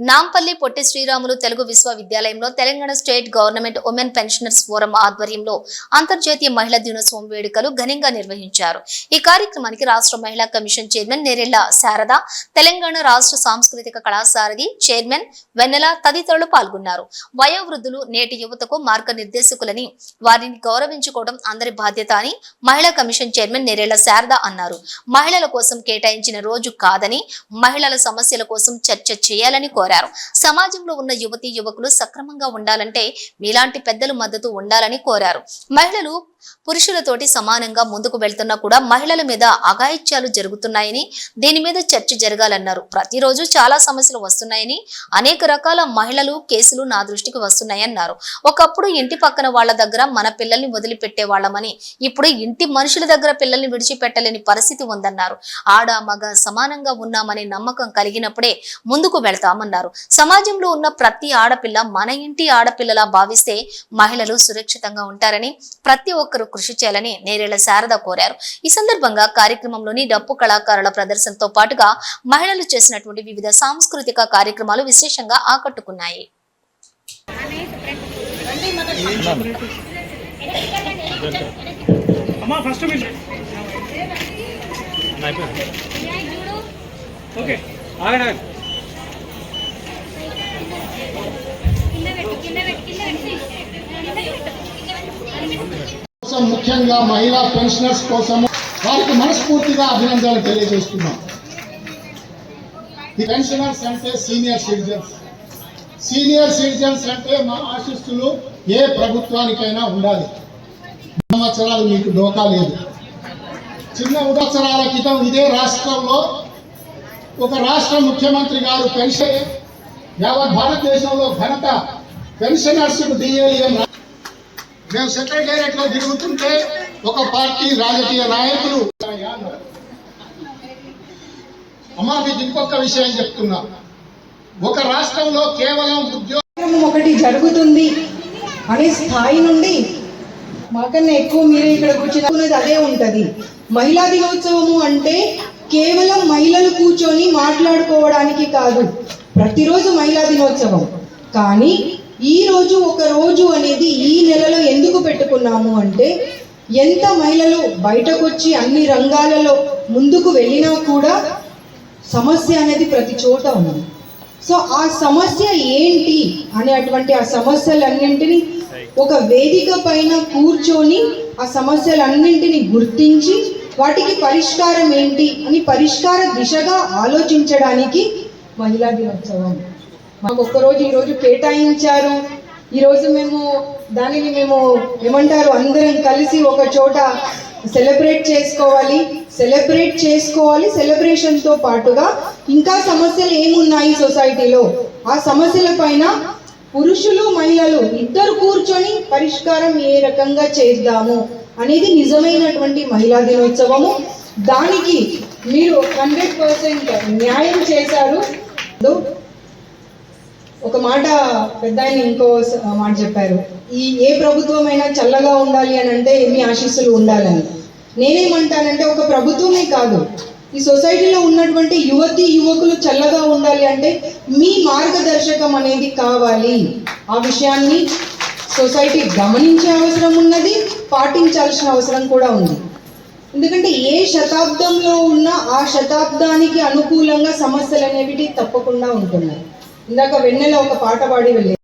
నాంపల్లి పొట్టి శ్రీరాములు తెలుగు విశ్వవిద్యాలయంలో Telangana state government women pensioners forum ఆధ్వర్యంలో అంతర్జాతీయ మహిళా దినోత్సవం వేడుకలు ఘనంగా నిర్వహించారు. ఈ కార్యక్రమానికి రాష్ట్ర మహిళా కమిషన్ చైర్మన్ నేరెళ్ళ శారద తెలంగాణ రాష్ట్ర సాంస్కృతిక కళాసారథి చైర్మన్ వెన్నెల తదితరులు పాల్గొన్నారు. వయోవృద్ధులు నేటి యువతకు మార్గనిర్దేశకులని వారిని గౌరవించుకోవడం అందరి బాధ్యత అని మహిళా కమిషన్ చైర్మన్ నేరెళ్ళ శారద అన్నారు. మహిళల కోసం కేటాయించిన రోజు కాదని మహిళల సమస్యల కోసం చర్చ చేయాలని కోరారు. సమాజంలో ఉన్న యువతీ యువకులు సక్రమంగా ఉండాలంటే మీలాంటి పెద్దలు మద్దతు ఉండాలని కోరారు. మహిళలు పురుషులతోటి సమానంగా ముందుకు వెళ్తున్నా కూడా మహిళల మీద అఘాయిత్యాలు జరుగుతున్నాయని దీని మీద చర్చ జరగాలన్నారు. ప్రతిరోజు చాలా సమస్యలు వస్తున్నాయని అనేక రకాల మహిళలు కేసులు నా దృష్టికి వస్తున్నాయన్నారు. ఒకప్పుడు ఇంటి పక్కన వాళ్ళ దగ్గర మన పిల్లల్ని వదిలిపెట్టే వాళ్ళమని ఇప్పుడు ఇంటి మనుషుల దగ్గర పిల్లల్ని విడిచిపెట్టలేని పరిస్థితి ఉందన్నారు. ఆడ మగ సమానంగా ఉన్నామనే నమ్మకం కలిగినప్పుడే ముందుకు వెళ్తామన్నారు సమాజంలో ఉన్న ప్రతి ఆడపిల్ల మన ఇంటి ఆడపిల్లలా భావిస్తే మహిళలు సురక్షితంగా ఉంటారని ప్రతి ఒక్కరూ కృషి చేయాలని నేరేళ్ళ శారద కోరారు. ఈ సందర్భంగా కార్యక్రమంలోని డప్పు కళాకారుల ప్రదర్శనతో పాటుగా మహిళలు చేసినటువంటి వివిధ సాంస్కృతిక కార్యక్రమాలు విశేషంగా ఆకట్టుకున్నాయి. ఓకే కోసం ముఖ్యంగా మహిళా పెన్షనర్స్ కోసం వారికి మనస్ఫూర్తిగా అభినందనలు తెలియజేస్తున్నాం. ఈ పెన్షనర్స్ అంటే సీనియర్ సిటిజన్స్. సీనియర్ సిటిజన్స్ అంటే మా ఆశిస్తులు ఏ ప్రభుత్వానికైనా ఉండాలి. సంవత్సరాలు మీకు డోకా లేదు. చిన్న సంవత్సరాల క్రితం ఇదే రాష్ట్రంలో ఒక రాష్ట్ర ముఖ్యమంత్రి గారు పెన్షన్ యావత్ భారతదేశంలో ఘనత పెన్షనర్స్ డిఏఎం మేము సెక్రటేరియట్లో తిరుగుతుంటే ఒక పార్టీ రాజకీయ నాయకులు అమ్మా మీకు ఇంకొక విషయం చెప్తున్నా. ఒక రాష్ట్రంలో కేవలం ఉద్యోగం ఒకటి జరుగుతుంది అనే స్థాయి నుండి మాకన్నా ఎక్కువ మీరే ఇక్కడ కూర్చున్నది అదే ఉంటుంది. మహిళా దినోత్సవము అంటే కేవలం మహిళలు కూర్చొని మాట్లాడుకోవడానికి కాదు ప్రతిరోజు మహిళా దినోత్సవం. కానీ ఈ రోజు ఒక రోజు అనేది ఈ నెలలో ఎందుకు పెట్టుకున్నాము అంటే ఎంత మహిళలు బయటకొచ్చి అన్ని రంగాలలో ముందుకు వెళ్ళినా కూడా సమస్య అనేది ప్రతి చోట ఉంది. సో ఆ సమస్య ఏంటి అనేటువంటి ఆ సమస్యలన్నింటినీ ఒక వేదిక పైన కూర్చొని ఆ సమస్యలన్నింటినీ గుర్తించి వాటికి పరిష్కారం ఏంటి అని పరిష్కార దిశగా ఆలోచించడానికి మహిళా దినోత్సవం. మాకు ఒక్కరోజు ఈరోజు కేటాయించారు. ఈరోజు మేము దానిని మేము ఏమంటారు? అందరం కలిసి ఒక చోట సెలబ్రేట్ చేసుకోవాలి. సెలబ్రేట్ చేసుకోవాలి. సెలబ్రేషన్తో పాటుగా ఇంకా సమస్యలు ఏమున్నాయి సొసైటీలో? ఆ సమస్యల పైన పురుషులు మహిళలు ఇద్దరు కూర్చొని పరిష్కారం ఏ రకంగా చేద్దాము అనేది నిజమైనటువంటి మహిళా దినోత్సవము. దానికి మీరు హండ్రెడ్ పర్సెంట్ న్యాయం చేశారు. ఒక మాట పెద్ద ఆయన ఇంకో మాట చెప్పారు. ఈ ఏ ప్రభుత్వం అయినా చల్లగా ఉండాలి అని అంటే ఎన్ని ఆశీస్సులు ఉండాలని. నేనేమంటానంటే ఒక ప్రభుత్వమే కాదు. ఈ సొసైటీలో ఉన్నటువంటి యువతి యువకులు చల్లగా ఉండాలి అంటే మీ మార్గదర్శకం అనేది కావాలి. ఆ విషయాన్ని సొసైటీ గమనించే అవసరం ఉన్నది పాటించాల్సిన అవసరం కూడా ఉంది. ఎందుకంటే ఏ శతాబ్దంలో ఉన్న ఆ శతాబ్దానికి అనుకూలంగా సమస్యలు అనేవి తప్పకుండా ఉంటున్నాయి. ఇందాక వెన్నెల ఒక పాట పాడి వెళ్ళే